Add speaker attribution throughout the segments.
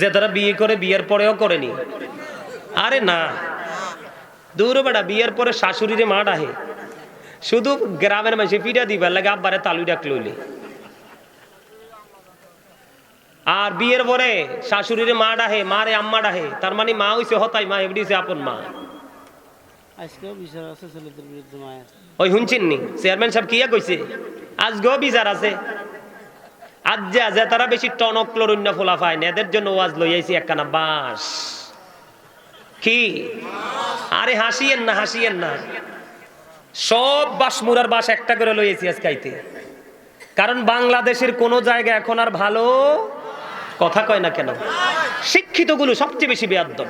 Speaker 1: যে তারা বিয়ে করে বিয়ের পরেও করেনি। আরে না। দূর বেটা বিয়ের পরে শাশুড়িরে মা ডাহে। শুধু গ্রামের মানুষে পিঠা দিবার লাগে আব্বারে তালু ডাক লইলে। আর বিয়ের পরে শাশুড়িরে মা ডাহে মারে আম্মা ডাহে। তার মানে মা হইছে হতাই মা হইছে আপন মা। ওই শুনছেন নি? চেয়ারম্যান সাহেব কিয়া কইছে? আজকেও বিচার আছে। যে তারা বেশি টনক ফোলা পায় না, এদের জন্য ওয়াজ একখানা বাস কি? আরে হাসিয়েন না হাসিয়েন না। সব বাস মুরার বাস একটা করে লই আইছি আজকাইতে কারণ বাংলাদেশের কোন জায়গা এখন আর ভালো কথা কয় না কেন? শিক্ষিতগুলো সবচেয়ে বেশি বেয়াদ্দম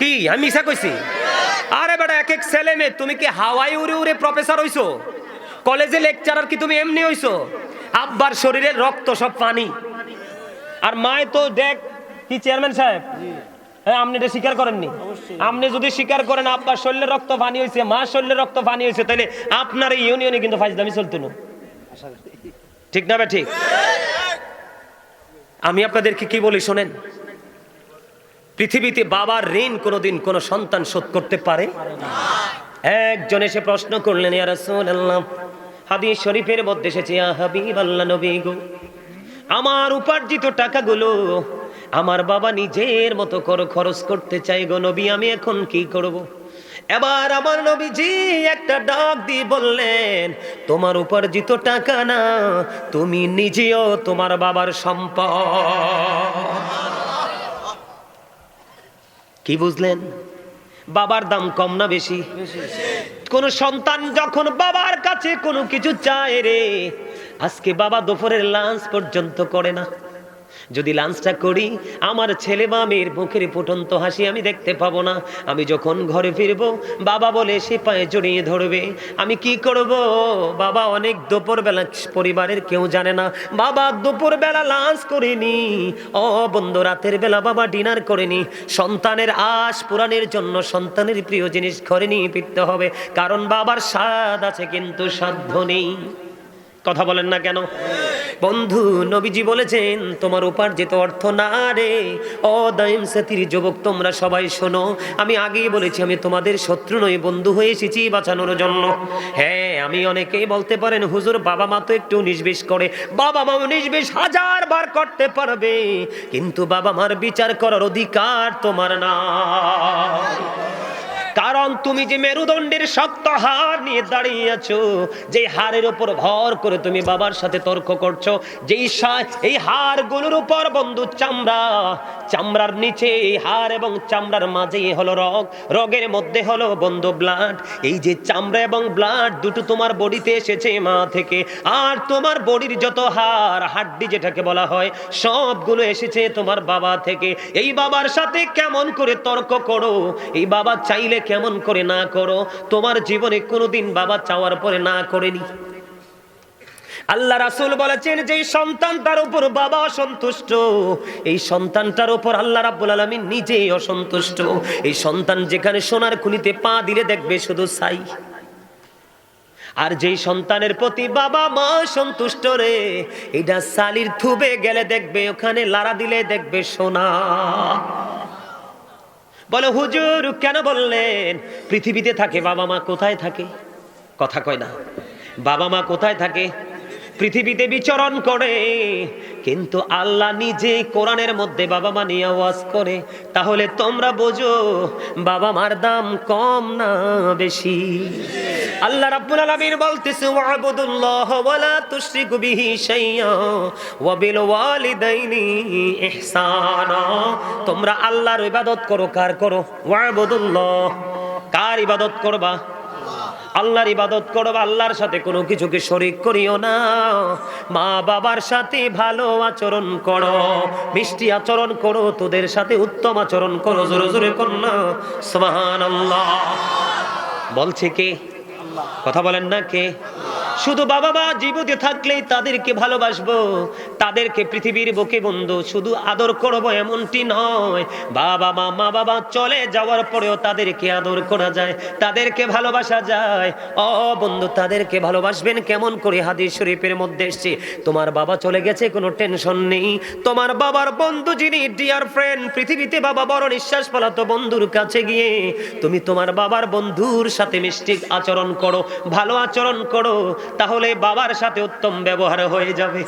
Speaker 1: কি? আমি মিশা কইছি? আরে বেটা, এক এক ছেলে মেয়ে, তুমি কি হাওয়াই উড়ে উড়ে প্রফেসর হইছো? কলেজে লেকচারার কি তুমি এমনি হইছো? আব্বার শরীরের রক্ত সব পানি। আর মায় তো দেখ কি চেয়ারম্যান সাহেব? হ্যাঁ আপনি এটা স্বীকার করেননি? আপনি যদি স্বীকার করেন আব্বার শরীরের রক্ত পানি হয়েছে মা শরীরের রক্ত পানি হয়েছে তাহলে আপনার এই ইউনিয়নে কিন্তু ফাইজদামি চলতো না। ঠিক না ঠিক? আমি আপনাদেরকে কি বলি শোনেন? পৃথিবীতে বাবার ঋণ কোনোদিন কোনো সন্তান শোধ করতে পারে? একজন এসে প্রশ্ন করলেন ইয়া রাসূলুল্লাহ হাদিস শরীফের মধ্যে এসেছে হাবিবাল্লাহ নবী গো, আমার উপার্জিত টাকাগুলো আমার বাবা নিজের মতো করে খরচ করতে চাই গো নবী, আমি এখন কি করব। এবার আমার নবীজি একটা ডাক দিয়ে বললেন, তোমার উপার্জিত টাকা না, তুমি নিজেও তোমার বাবার সম্পদ। কি বুঝলেন? বাবার দাম কম না বেশি? কোন সন্তান যখন বাবার কাছে কোনো কিছু চায় রে, আজকে বাবা দুপুরের লাঞ্চ পর্যন্ত করে না। যদি লাঞ্চটা করি, আমার ছেলে বা মেয়ের মুখের ফুটন্ত হাসি আমি দেখতে পাবো না। আমি যখন ঘরে ফিরবো, বাবা বলে সে পায়ে জড়িয়ে ধরবে। আমি কি করব? বাবা অনেক দুপুর বেলা পরিবারের কেউ জানে না। বাবা দুপুর বেলা লাঞ্চ করিনি। ও বন্ধু, রাতের বেলা বাবা ডিনার করেনি। সন্তানের আশ পুরাণের জন্য সন্তানের প্রিয় জিনিস ঘরে নিয়ে ফিরতে হবে। কারণ বাবার স্বাদ আছে, কিন্তু সাধ্য নেই। কথা বলেন না কেন? বন্ধু, নবীজি বলেছেন, তোমার উপার্জিত অর্থ না রে। ও দাইম সাথীর যুবক, তোমরা সবাই শোনো। আমি আগেই বলেছি, আমি তোমাদের শত্রু নই, বন্ধু হয়ে এসেছি বাঁচানোর জন্য। হ্যাঁ আমি অনেকেই বলতে পারেন, হুজুর, বাবা মা তো একটু নিষ্বেশ করে। বাবা মা নিষ্বেশ হাজার বার করতে পারবে, কিন্তু বাবা মার বিচার করার অধিকার তোমার না কারণ তুমি যে মেরুদণ্ডের শক্ত হার নিয়ে দাঁড়িয়ে আছো, যে হারের উপর ভর করে তুমি বাবার সাথে তর্ক করছ, যেই এই হাড়গুলোর উপর বন্ধু চামড়া, চামড়ার নিচে এই হাড় এবং চামড়ার মাঝে হলো রগ, রগের মধ্যে হলো বন্ধু ব্লাড এই যে চামড়া এবং ব্লাড দুটো তোমার বডিতে এসেছে মা থেকে, আর তোমার বডির যত হাড়, হাড্ডি যেটাকে বলা হয়, সবগুলো এসেছে তোমার বাবা থেকে, এই বাবার সাথে কেমন করে তর্ক করো, এই বাবা চাইলে কেমন করে না করো? তোমার জীবনে কোনোদিন বাবা চাওয়ার পরে না করেনি। আল্লাহ রাসুল বলেছেন যে সন্তান তার উপর বাবা অসন্তুষ্ট, এই সন্তানটার উপর আল্লাহ রাব্বুল আলামিন নিজেই অসন্তুষ্ট। এই সন্তান যেখানে সোনার খুনিতে পা দিলে দেখবে শুধু সাই আর যেই সন্তানের প্রতি বাবা মা সন্তুষ্ট রে, এটা সালির থুবে গেলে দেখবে, ওখানে লারা দিলে দেখবে সোনা। বলে, হুজুর, কেন বললেন? পৃথিবীতে থাকে, বাবা মা কোথায় থাকে? কথা কয় না। বাবা মা কোথায় থাকে? পৃথিবীতে বিচরণ করে। কিন্তু আল্লাহ নিজে কোরআনের মধ্যে বাবা মা নিয়ে আওয়াজ করে। তাহলে তোমরা বোঝো, বাবা মার দাম কম না বেশি? আল্লাহ রাব্বুল আলামিন বলতেছে, ওয়াবুদুল্লাহ ওয়ালা তুশরিকু বিহি শাইয়্যা ওয়া বিল ওয়ালিদাইনি ইহসানা। তোমরা আল্লাহর ইবাদত করো, কার করো? ওয়াবুদুল্লাহ। কার ইবাদত করবা? আল্লাহর ইবাদত করো আল্লাহর সাথে কোনো কিছুকে শরিক করিও না। মা বাবার সাথে ভালো আচরণ করো, মিষ্টি আচরণ করো, তোদের সাথে উত্তম আচরণ করো, জোরে জোরে কর না। সুবহানাল্লাহ। বলছে কে? কথা বলেন না কে? শুধু বাবা মা জীবিত থাকলেই তাদেরকে ভালোবাসবো। তাদেরকে পৃথিবীর বুকে বন্ধু, শুধু আদর করব এমনটি নয়। বাবা মা মা বাবা চলে যাওয়ার পরেও তাদেরকে আদর করা যায়, তাদেরকে ভালোবাসা যায়। অ, বন্ধু, তাদেরকে ভালোবাসবেন কেমন করে? হাদিস শরীফের মধ্যে এসছে, তোমার বাবা চলে গেছে, কোনো টেনশন নেই। তোমার বাবার বন্ধু যিনি ডিয়ার ফ্রেন্ড পৃথিবীতে বাবা বড় নিঃশ্বাস ফলাতো বন্ধুর কাছে গিয়ে, তুমি তোমার বাবার বন্ধুর সাথে মিষ্টি আচরণ করো, ভালো আচরণ করো। তাহলে বাবার সাথে উত্তম ব্যবহার হয়ে যাবে।